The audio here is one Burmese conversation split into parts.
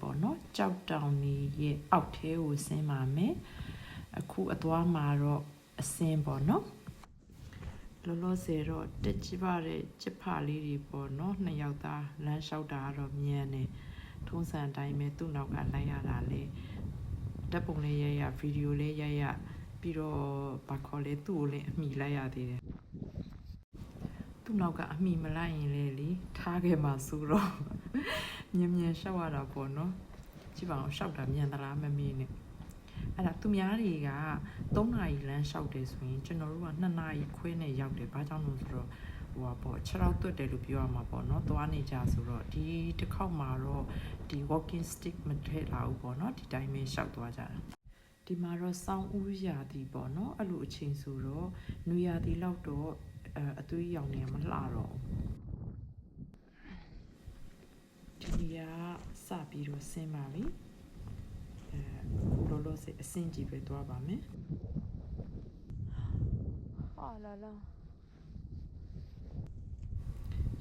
ပေါ့နော်ကြောက်တောင်နေရဲ့အောက်ထဲကိုဆင်းပါမယ်အခုအသွားမှာတော့အဆင်းပေါ့နော်လောလောဆယ်တော့တက်ကြည့်ပါတဲ့ချစ်ဖလေးတွေပေါ့နော်နှစ်ယောက်သားလမ်းလျှောက်တာကတော့မြန်နေထုံးစံအတိုင်းပဲသူ့နောက်ကလိုက်ရတာလေဓာတ်ပုံလေးရရဗီဒီယိုလေးရရပြီးတော့ဘာခေါ်လဲသူ့ကိုလည်းအမိလိုက်ရသေးတယ်သူ့နောက်ကအမိမလိုက်ရင်လေလေထားခဲ့မှာဆိုတော့ မြင်မြန်ရှောက်ရတာပေါ့နော်ကြည့်ပါအောင်ရှောက်တာမြန်သလားမမေးနဲ့အဲ့ဒါသူများတွေက3နာရီလမ်းရှောက်တယ်ဆိုရင်ကျွန်တော်တို့က2နာရီခွဲနဲ့ရောက်တယ်ဘာကြောင့်လို့ဆိုတော့ဟိုပါပေါ့6ရောက်တွတ်တယ်လို့ပြောရမှာပေါ့နော်သွားနေကြဆိုတော့ဒီတစ်ခေါက်မှာတော့ဒီ walking stick မထည့်လာဘူးပေါ့နော်ဒီတိုင်းပဲရှောက်သွားကြတာဒီမှာတော့စောင်းဦးရာသီပေါ့နော်အဲ့လိုအချိန်ဆိုတော့နွေရာသီလောက်တော့အဲအသွေးရောင်နေမလှတော့ဘူး ဒီနေရာစပြီးတော့ဆင်းပါပြီအဲခုလောလောဆယ်အဆင့်ကြီးပဲသွားပါမယ် Oh là là.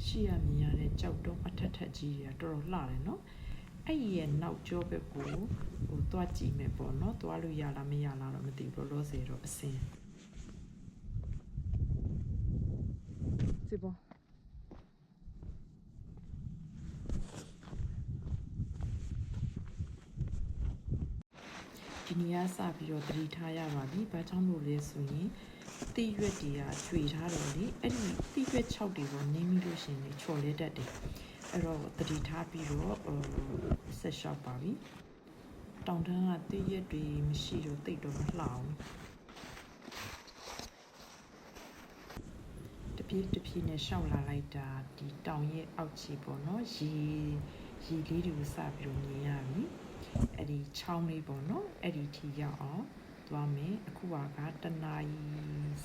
ရှေ့ရမြင်ရတဲ့ကြောက်တုံးအထက်ထက်ကြီးတွေကတော်တော်လှတယ်နော်အဲ့ဒီရဲ့နောက်ကျောဘက်ကိုဟိုသွားကြည့်မယ်ပေါ့နော်သွားလို့ရလားမရလားတော့မသိဘူးလောလောဆယ်တော့အဆင် C'est bon. ဒီနေရာစပြီးတော့တတိထားရပါပြီ။ဘာကြောင့်လို့လဲဆိုရင်တိရွက်တွေကကျွေထားတယ်လေ။အဲ့ဒီတိရွက်6တွေကိုနင်းပြီးလို့ရှရင်လေချော်လဲတတ်တယ်။အဲ့တော့တတိထားပြီးတော့ဟိုဆက်လျှောက်ပါပြီ။တောင်တန်းကတိရွက်တွေမရှိတော့တိတ်တော့မလှအောင်။တပြေးတပြေးနဲ့ရှောက်လာလိုက်တာဒီတောင်ရဲ့အောက်ခြေပေါ့နော်။ရေရေလေးတွေကိုစပြီးတော့မြင်ရပြီ။အဲ့ဒီ ချောင်းလေးပေါ့နော်အဲ့ဒီထိရောက်အောင်သွားမယ်အခုကကတနာရီ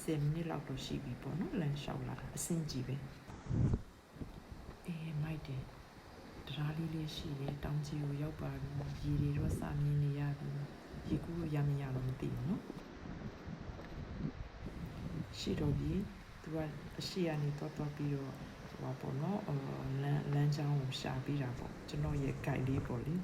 10မိနစ်လောက်တော့ရှိပြီပေါ့နော်လမ်းလျှောက်လာတာအဆင်ကြီးပဲအေးမိုက်တယ်တရားလေးလေးရှိတယ်တောင်ကြီးကိုရောက်ပါပြီရေတွေတော့စမြင်နေရပြီရေကူးလို့ရမရတော့မသိဘူးနော်ရှိတော့ပြီသူကအရှိရနေတော့တော့ပြီးတော့ဟိုပါပေါ့နော်အော်လမ်းလမ်းကြောင်းကိုရှာပြီးတာပေါ့ကျွန်တော်ရဲ့ guide လေးပေါ့လေ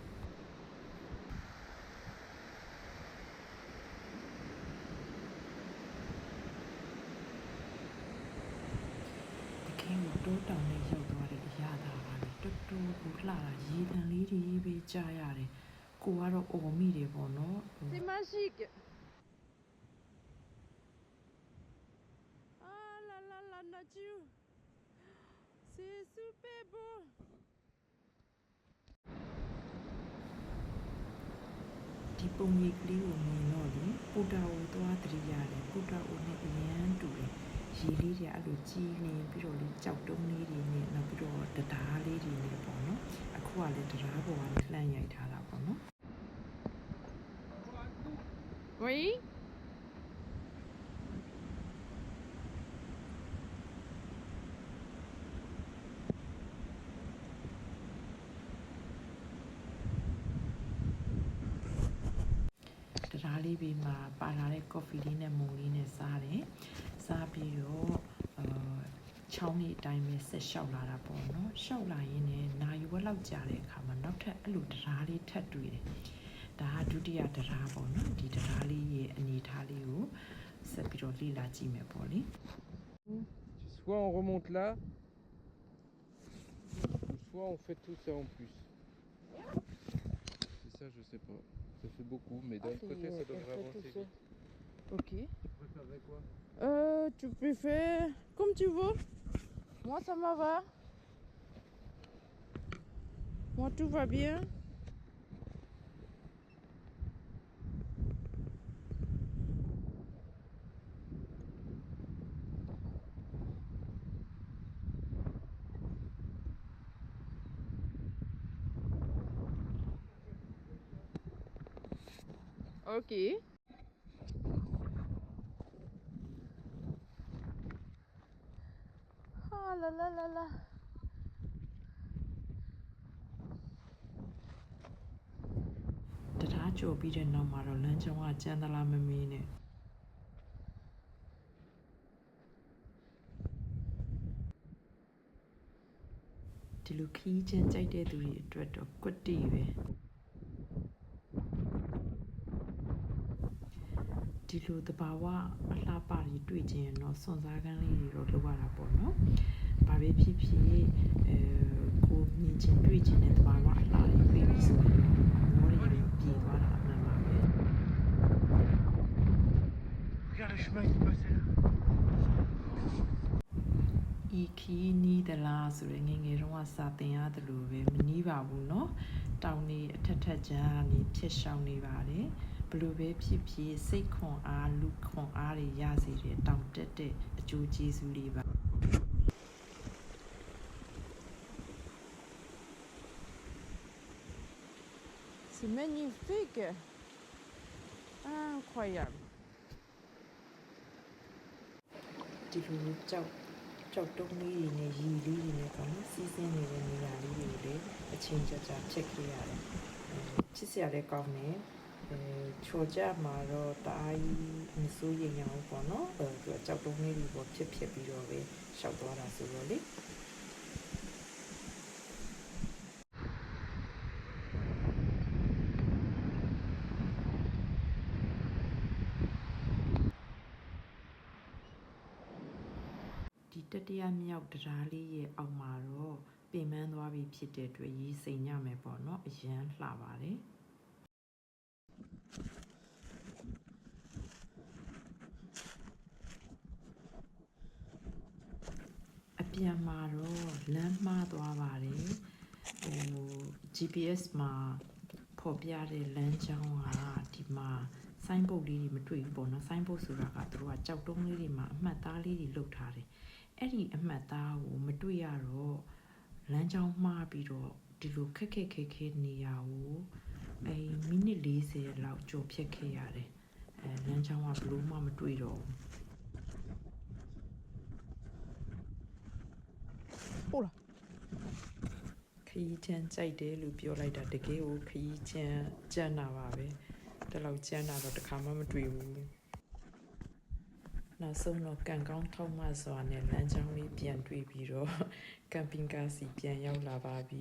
တကယ် ကိုတိုးတောင်နဲ့ရောက်သွားတဲ့အရာသာပါလေတော်တော်ကိုလှတာရေတံလေးတွေပဲကြားရတယ်ကိုကတော့အော်မိတယ်ပေါ့နော် C'est magique. Ah là là, la nature. C'est super beau. ဒီပုံရိပ်ကလေးကိုမြင်တော့လေပူတာကိုသွားတရိရတယ်ပူတာကိုနဲ့အရန်တူတယ် ရေလေးတွေအဲ့လိုကြီးနေပြီးတော့လေကြောက်တုံးလေးတွေနဲ့နောက်ပြီးတော့တရားလေးတွေနဲ့ပေါ့နော်အခုကလည်းတရားပေါ်ကနေလှမ်းရိုက်ထားတာပေါ့နော် Oui. တရားလေးပြီးမှပါလာတဲ့ coffee လေးနဲ့မုန်လေးနဲ့စားတယ် စားပြီးတော့အာချောင်းလေးအတိုင်းပဲဆက်လျှောက်လာတာပေါ့နော်လျှောက်လာရင်းနဲ့နာယူဝက်လောက်ကြာတဲ့အခါမှာနောက်ထပ်အဲ့လိုတရားလေးထပ်တွေ့တယ်ဒါကဒုတိယတရားပေါ့နော်ဒီတရားလေးရဲ့အနေအထားလေးကိုဆက်ပြီးတော့လေ့လာကြည့်မယ်ပေါ့လေ Soit on remonte là, ou soit on fait tout ça en plus. Et ça, je sais pas. Ça fait beaucoup, mais d'un autre côté, ça devrait avancer vite. Ok. Tu préférerais quoi Euh, tu peux faire comme tu veux. Moi, ça me va. Moi, tout va bien. Ok. လာလာလာလာတရားကြော်ပြီးတဲ့နောက်မှာတော့လမ်းကြောင်းကကျန်သလားမမင်းနဲ့ဒီလိုခီးချင်းကြိုက်တဲ့သူတွေအတွက်တော့ကွတ်တီပဲဒီလိုသဘာဝအလှပတွေတွေ့ခြင်းတော့စွန်စားကန်းလေးတွေတော့လောက်ရတာပေါ့နော် ဘာပဲဖြစ်ဖြစ်အဲကိုမြင်ချင်းတွေ့ခြင်းတဲ့တဘာဝအလှတွေတွေ့ပြီးဆိုရင်တော့မောတွေပြေသွားတာအမှန်ပါပဲ Regarde le chemin qui passait là. ဤခီးနီးသလားဆိုရယ်ငယ်ငယ်တုန်းကစာသင်ရတယ်လို့ပဲမနီးပါဘူးเนาะတောင်နေအထက်ထက်ချမ်းကနေဖြစ်ရှောင်နေပါတယ်ဘလို့ပဲဖြစ်ဖြစ်စိတ်ခွန်အားလူခွန်အားတွေရစေတဲ့တောင်တက်တဲ့အကျိုးကျေးဇူးလေးပါ C'est magnifique. Incroyable. ဒီလိုကြောက်ကြောက်တုံးလေးတွေနဲ့ရီလေးတွေနဲ့ပေါ့နော်စီးစင်းနေတဲ့နေရာလေးတွေကိုလည်းအချင်းကြကြဖြစ်ခဲ့ရတယ်အဲချစ်စရာလည်းကောင်းတယ်အဲချိုကြမှာတော့တအားကြီးမစိုးရိမ်ရအောင်ပေါ့နော်အဲသူကကြောက်တုံးလေးတွေပေါ့ဖြစ်ဖြစ်ပြီးတော့ပဲရှောက်သွားတာဆိုတော့လေ ဒီ တတိယမြောက်တရားလေးရဲ့အောက်မှာတော့ပင်ပန်းသွားပြီဖြစ်တဲ့အတွက်ရေးစိန်ရမယ်ပေါ့နော်အရန်လှပါတယ်အပြန်မှာတော့လမ်းမှားသွားပါတယ်ဟို GPS မှာဖော်ပြတဲ့လမ်းကြောင်းကဒီမှာဆိုင်းဘုတ်လေးတွေမတွေ့ဘူးပေါ့နော်ဆိုင်းဘုတ်ဆိုတာကသူတို့ကကြောက်တုံးလေးတွေမှာအမှတ်သားလေးတွေလုတ်ထားတယ် အဲ့ဒီအမှတ်သားကိုမတွေ့ရတော့လမ်းကြောင်းမှားပြီးတော့ဒီလိုခက်ခက်ခဲခဲနေရကိုအဲမိနစ်40လောက်ကြော်ဖြတ်ခဲ့ရတယ်အဲလမ်းကြောင်းကဘလို့မှမတွေ့တော့ဘူး Oh là. ခရီးချမ်းကြိုက်တယ်လို့ပြောလိုက်တာတကယ်ကိုခရီးချမ်းကြမ်းတာပါပဲတလောက်ကြမ်းတာတော့တစ်ခါမှမတွေ့ဘူး နောက်ဆုံးတော့ကံကောင်းထောက်မှစွာနဲ့လမ်းကြောင်းလေးပြန်တွေ့ပြီးတော့ကမ်ပင်းကားစီပြန်ရောက်လာပါပြီ